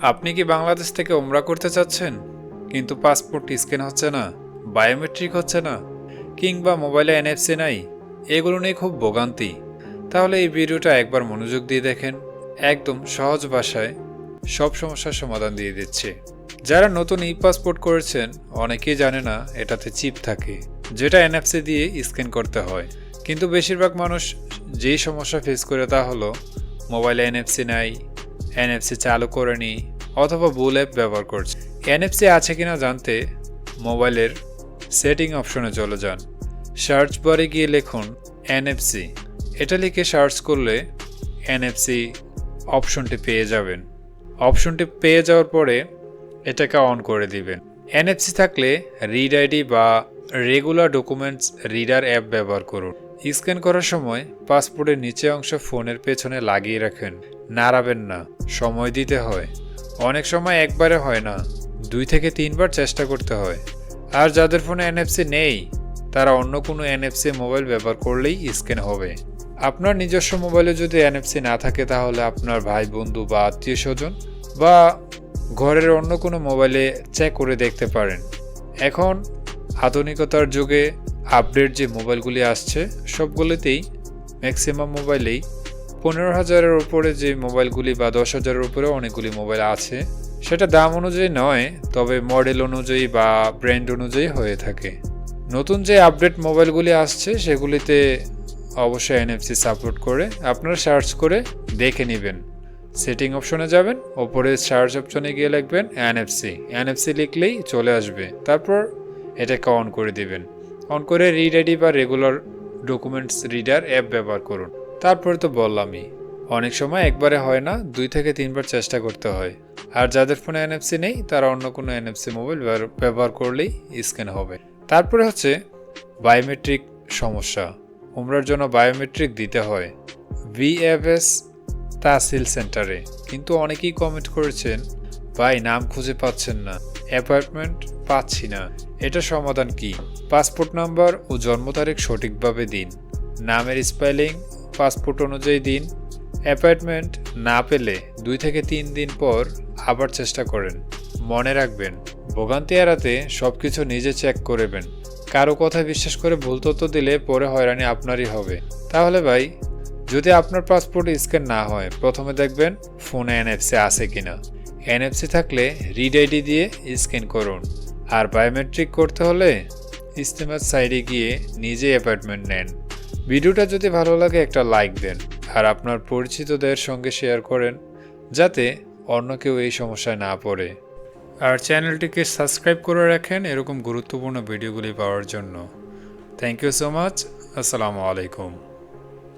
আপনি কি বাংলাদেশ থেকে ওমরা করতে চাচ্ছেন? কিন্তু পাসপোর্ট স্ক্যান হচ্ছে না, বায়োমেট্রিক হচ্ছে না, কিংবা মোবাইলে এনএফসি নাই, এগুলো নিয়ে খুব ভোগান্তি। তাহলে এই ভিডিওটা একবার মনোযোগ দিয়ে দেখেন, একদম সহজ ভাষায় সব সমস্যার সমাধান দিয়ে দিচ্ছে। যারা নতুন ই পাসপোর্ট করেছেন, অনেকেই জানে না এটাতে চিপ থাকে, যেটা এনএফসি দিয়ে স্ক্যান করতে হয়। কিন্তু বেশিরভাগ মানুষ যেই সমস্যা ফেস করে তা হলো, মোবাইলে এনএফসি নাই এনএফসি চালু করেনি অথবা ভুল অ্যাপ ব্যবহার করছে। এনএফসি আছে কিনা জানতে মোবাইলের সেটিং অপশনে চলে যান। সার্চ বারে গিয়ে লিখুন এনএফসি এটা লিখে সার্চ করলে এনএফসি অপশনটি পেয়ে যাবেন। অপশনটি পেয়ে যাওয়ার পরে এটাকে অন করে দিবেন। এনএফসি থাকলে রিড আইডি বা রেগুলার ডকুমেন্টস রিডার অ্যাপ ব্যবহার করুন। স্ক্যান করার সময় পাসপোর্টের নিচে অংশ ফোনের পেছনে লাগিয়ে রাখেন। নাড়াবেন না, সময় দিতে হয়। অনেক সময় একবারে হয় না, দুই থেকে তিনবার চেষ্টা করতে হয়। আর যাদের ফোনে এনএফসি নেই, তারা অন্য কোনো এনএফসি মোবাইল ব্যবহার করলেই স্ক্যান হবে। আপনার নিজস্ব মোবাইলে যদি এনএফসি না থাকে, তাহলে আপনার ভাই, বন্ধু বা আত্মীয় স্বজন বা ঘরের অন্য কোনো মোবাইলে চেক করে দেখতে পারেন। এখন আধুনিকতার যুগে আপডেট যে মোবাইলগুলি আসছে, সবগুলিতেই ম্যাক্সিমাম মোবাইলেই পনেরো হাজারের উপরে যে মোবাইলগুলি বা দশ হাজারের উপরে অনেকগুলি মোবাইল আছে, সেটা দাম অনুযায়ী নয়, তবে মডেল অনুযায়ী বা ব্র্যান্ড অনুযায়ী হয়ে থাকে। নতুন যে আপডেট মোবাইলগুলি আসছে, সেগুলিতে অবশ্যই এনএফসি সাপোর্ট করে আপনারা সার্চ করে দেখে নেবেন। সেটিং অপশনে যাবেন, ওপরে সার্চ অপশনে গিয়ে লিখবেন এনএফসি এনএফসি লিখলেই চলে আসবে। তারপর এটাকে অন করে দিবেন। অন করে রিড আইডি বা রেগুলার ডকুমেন্টস রিডার অ্যাপ ব্যবহার করুন। তারপরে তো বললামই, অনেক সময় একবারে হয় না, দুই থেকে তিনবার চেষ্টা করতে হয়। আর যাদের ফোনে এনএফসি নেই, তারা অন্য কোনো এনএফসি মোবাইল ব্যবহার করলেই স্ক্যান হবে। তারপরে হচ্ছে বায়োমেট্রিক সমস্যা। উমরার জন্য বায়োমেট্রিক দিতে হয়। ভিএফএস তাহসিল সেন্টারে কিন্তু অনেকেই কমেন্ট করেছেন, ভাই, নাম খুঁজে পাচ্ছেন না। অ্যাপয়েন্টমেন্ট পাচ্ছি না। এটা সমাধান কি? পাসপোর্ট নাম্বার ও জন্ম তারিখ সঠিকভাবে দিন। নামের স্পেলিং, পাসপোর্ট অনুযায়ী দিন। অ্যাপয়েন্টমেন্ট না পেলে দুই থেকে তিন দিন পর আবার চেষ্টা করেন। মনে রাখবেন, ভোগান্তি এড়াতে সব কিছু নিজে চেক করবেন। কারও কথা বিশ্বাস করে ভুল তথ্য দিলে পরে হয়রানি আপনারই হবে। তাহলে ভাই, যদি আপনার পাসপোর্ট স্ক্যান না হয়, প্রথমে দেখবেন ফোনে এনএফসি আছে কিনা। এনএফসি থাকলে রিড আইডি দিয়ে স্ক্যান করুন। আর বায়োমেট্রিক করতে হলে ইস্তেমার সাইডে গিয়ে নিজে অ্যাপয়েন্টমেন্ট নেন। ভিডিওটা যদি ভালো লাগে একটা লাইক দেন আর আপনার পরিচিতদের সঙ্গে শেয়ার করেন, যাতে অন্য কেউ এই সমস্যায় না পড়ে। আর চ্যানেলটিকে সাবস্ক্রাইব করে রাখেন এরকম গুরুত্বপূর্ণ ভিডিওগুলি পাওয়ার জন্য। থ্যাংক ইউ সো মাচ আসসালামু আলাইকুম